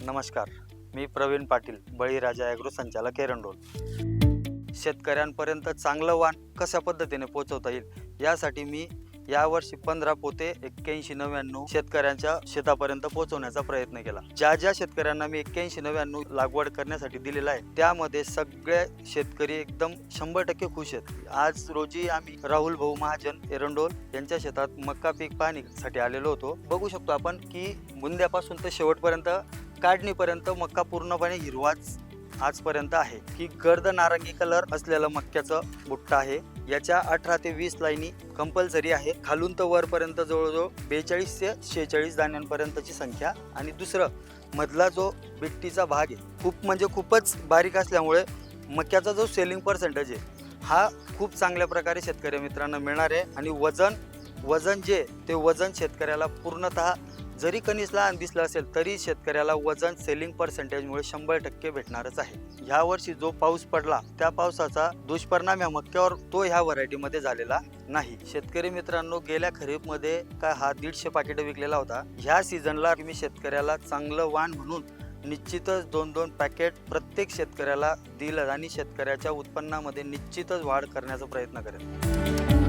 नमस्कार मी प्रवीण पाटील बळीराजा ॲग्रो संचालक एरंडोल. शेतकऱ्यांपर्यंत चांगलं वाण कशा पद्धतीने पोचवता येईल यासाठी मी यावर्षी पंधरा पोते एक्क्याऐंशी नव्याण्णव शेतकऱ्यांच्या शेतापर्यंत पोहोचवण्याचा प्रयत्न केला. ज्या ज्या शेतकऱ्यांना मी एक्क्याऐंशी नव्याण्णव लागवड करण्यासाठी दिलेला आहे त्यामध्ये सगळे शेतकरी एकदम शंभर टक्के खुश आहेत. आज रोजी आम्ही राहुल भाऊ महाजन एरंडोल यांच्या शेतात मक्का पीक पाहणीसाठी आलेलो होतो. बघू शकतो आपण की बुंद्यापासून तर शेवटपर्यंत काढणीपर्यंत मक्का पूर्णपणे हिरवाच आजपर्यंत आहे. की गर्द नारंगी कलर असलेलं मक्क्याचं बुट्टा आहे. याच्या अठरा ते वीस लाईनी कंपल्सरी आहे. खालून तर वरपर्यंत जवळजवळ बेचाळीस ते शेहेचाळीस दाण्यांपर्यंतची संख्या. आणि दुसरं मधला जो बिट्टीचा भाग आहे खूप म्हणजे खूपच बारीक असल्यामुळे मक्याचा जो सेलिंग पर्सेंटेज आहे हा खूप चांगल्या प्रकारे शेतकरी मित्रांना मिळणार आहे. आणि वजन वजन जे ते वजन शेतकऱ्याला पूर्णतः जरी कणीस लहान दिसलं असेल तरी शेतकऱ्याला वजन सेलिंग पर्सेंटेजमुळे शंभर टक्के भेटणारच आहे. ह्या वर्षी जो पाऊस पडला त्या पावसाचा दुष्परिणाम ह्या मक्यावर तो ह्या व्हरायटीमध्ये झालेला नाही. शेतकरी मित्रांनो गेल्या खरीपमध्ये काय हा दीडशे पाकिटं विकलेला होता. ह्या सीझनला मी शेतकऱ्याला चांगलं वाण म्हणून निश्चितच दोन दोन पॅकेट प्रत्येक शेतकऱ्याला दिलं आणि शेतकऱ्याच्या उत्पन्नामध्ये निश्चितच वाढ करण्याचा प्रयत्न करेल.